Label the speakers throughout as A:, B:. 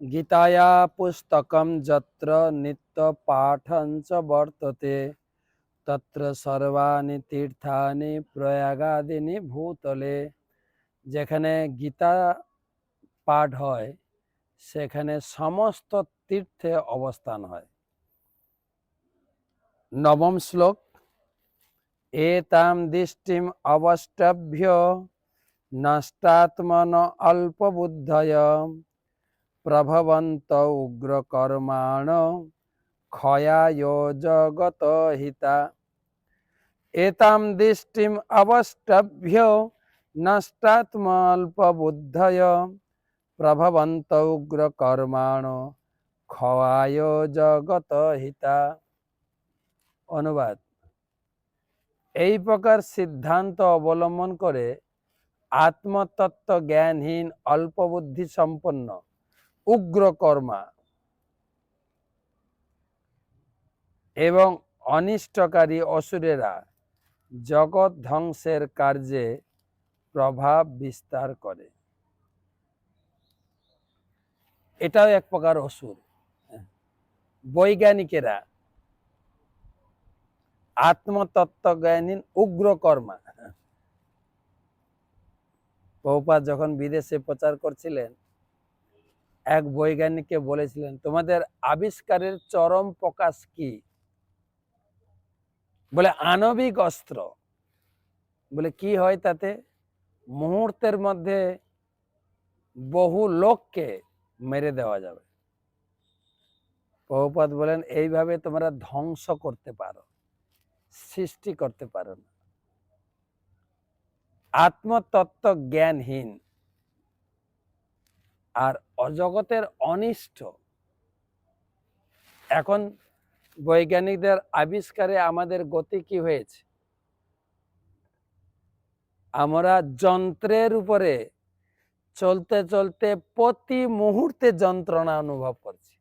A: গীতায়া পুস্তকম যত্র নিত্য পাঠং চ বর্ততে তত্র সর্বাণি তীর্থানি প্রয়াগাদিনি ভূতলে যেখানে গীতা পাঠ হয়, সেখানে সমস্ত তীর্থে অবস্থান হয়। নবম শ্লোক, এতাম দৃষ্টিম অবষ্টভ্য, নষ্টাত্মন অল্পবুদ্ধয় প্রভবন্ত উগ্রকর্মাণ ক্ষয়ায় জগত হিতা এতাম দৃষ্টিম অবষ্টভ্য নষ্টাত্মল্পবুদ্ধয় প্রভবন্ত উগ্রকর্মাণ ক্ষয়ায় জগত হিতা অনুবাদ এই প্রকার সিদ্ধান্ত অবলম্বন করে আত্মতত্ত্ব জ্ঞানহীন অল্পবুদ্ধি সম্পন্ন উগ্র কর্মা এবং অনিষ্টকারী অসুরেরা জগৎ ধ্বংসের কার্যে প্রভাব বিস্তার করে। এটাও এক প্রকার অসুর। বৈজ্ঞানিকেরা আত্মতত্ত্ব জ্ঞানহীন উগ্র কর্মা বহুপাত যখন বিদেশে প্রচার করছিলেন এক বৈজ্ঞানিককে বলেছিলেন, তোমাদের আবিষ্কারের চরম প্রকাশ কি? বলে, আণবিক অস্ত্র। বলে, কি হয় তাতে? মুহূর্তের মধ্যে বহু লোককে মেরে দেওয়া যাবে। বহুপাত বলেন, এইভাবে তোমরা ধ্বংস করতে পারো, সৃষ্টি করতে পারো না। আত্মতত্ত্ব জ্ঞানহীন আর অজগতের অনিষ্ট। এখন বৈজ্ঞানিকদের আবিষ্কারে আমাদের গতি কি হয়েছে? আমরা যন্ত্রের উপরে চলতে চলতে প্রতি মুহূর্তে যন্ত্রণা অনুভব করছি।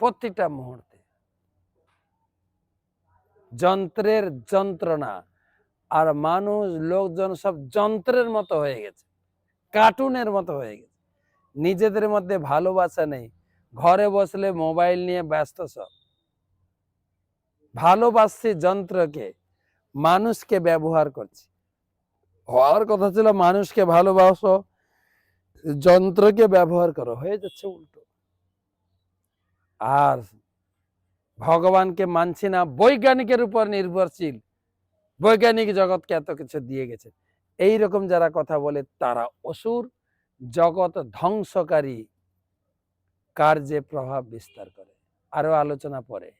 A: প্রতিটা মুহূর্তে। যন্ত্রের যন্ত্রণা। আর মানুষ, লোকজন সব যন্ত্রের মতো হয়ে গেছে। কার্টুনের মতো হয়ে গেছে। নিজেদের মধ্যে ভালোবাসা নেই। ঘরে বসলে মোবাইল নিয়ে ব্যস্ত সব। ভালোবাসছি যন্ত্রকে, মানুষকে ব্যবহার করছি। হওয়ার কথা ছিল মানুষকে ভালোবাসো, যন্ত্রকে ব্যবহার করো, হয়ে যাচ্ছে উল্টো। আর ভগবানকে মানছি না, বৈজ্ঞানিকের উপর নির্ভরশীল। বৈজ্ঞানিক জগৎকে এত কিছু দিয়ে গেছে। এই রকম যারা কথা বলে, তারা অসুর জগৎ ধ্বংসকারী কার্যে প্রভাব বিস্তার করে। আরও আলোচনা পরে।